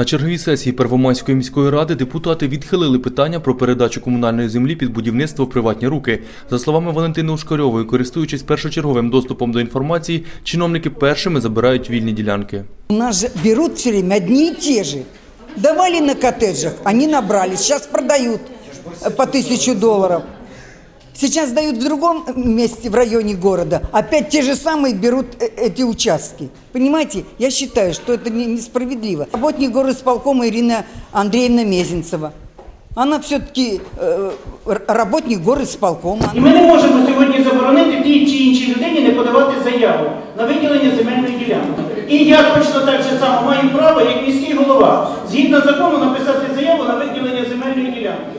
На черговій сесії Первомайської міської ради депутати відхилили питання про передачу комунальної землі під будівництво в приватні руки. За словами Валентини Ушкарьової, користуючись першочерговим доступом до інформації, чиновники першими забирають вільні ділянки. У нас же берут все время одни и те же. Давали на коттеджах, они набрали, сейчас продают э, по тысячу долларов. Сейчас дают в другом месте в районе города, опять те же самые берут э, эти участки. Понимаете, я считаю, что это не- несправедливо. Работник горосполкома Ирина Андреевна Мезенцева. Она все-таки работник горосполкома. І ми не можемо сьогодні заборонити тій чи іншій людині не подавати заяву на виділення земельної ділянки. І я точно так же само маю право, як міський голова, згідно закону написати заяву на виділення земельної ділянки.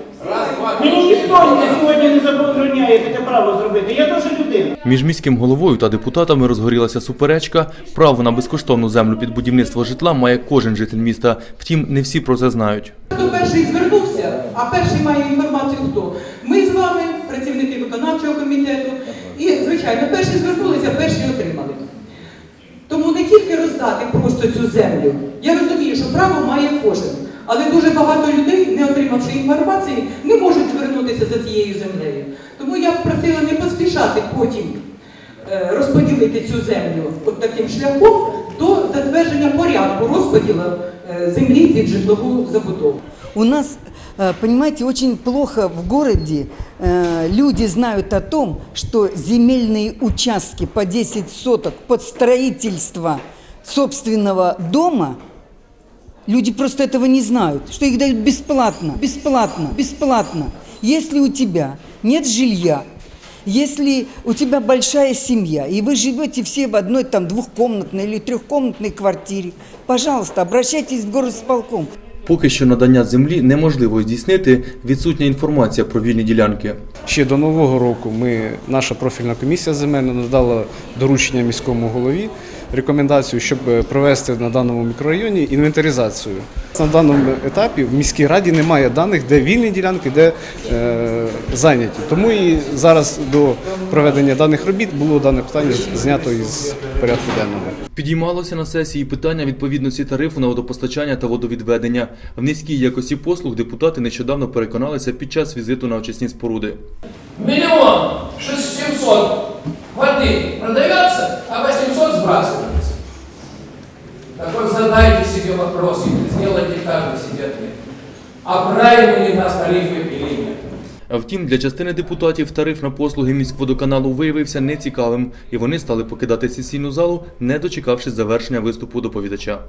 Мені ніхто сьогодні не забороняє таке право зробити. Я теж людина. Між міським головою та депутатами розгорілася суперечка. Право на безкоштовну землю під будівництво житла має кожен житель міста. Втім, не всі про це знають. Хто перший звернувся, а перший має інформацію хто? Ми з вами, працівники виконавчого комітету, і, звичайно, перші звернулися, перші отримали. Тому не тільки роздати просто цю землю. Я розумію, що право має кожен. Але дуже багато людей, не отримавши інформації, не можуть звернутися за цією землею. Тому я б просила не поспішати потім е, розподілити цю землю от таким шляхом до затвердження порядку розподілу е, землі під житлову забудову. У нас, э, понимаете, очень плохо в городе э, люди знают о том, что земельные участки по 10 соток под строительство собственного дома, люди просто этого не знают, что их дают бесплатно, бесплатно, бесплатно. Если у тебя нет жилья, если у тебя большая семья, и вы живете все в одной там двухкомнатной или трехкомнатной квартире, пожалуйста, обращайтесь в горосполком. Поки що надання землі неможливо здійснити, відсутня інформація про вільні ділянки. Ще до нового року ми, наша профільна комісія земельна надала доручення міському голові рекомендацію, щоб провести на даному мікрорайоні інвентаризацію. На даному етапі в міській раді немає даних, де вільні ділянки, де е, зайняті. Тому і зараз до проведення даних робіт було дане питання знято із порядку денного. Підіймалося на сесії питання відповідності тарифу на водопостачання та водовідведення. В низькій якості послуг депутати нещодавно переконалися під час візиту на очисні споруди. Миллион шесть- 700 воды задайте себе вопрос, и сделайте каждый себе ответ. А правильно ли нас тарифы или нет? Втім, для частини депутатів тариф на послуги міськводоканалу виявився нецікавим, і вони стали покидати сесійну залу, не дочекавшись завершення виступу доповідача.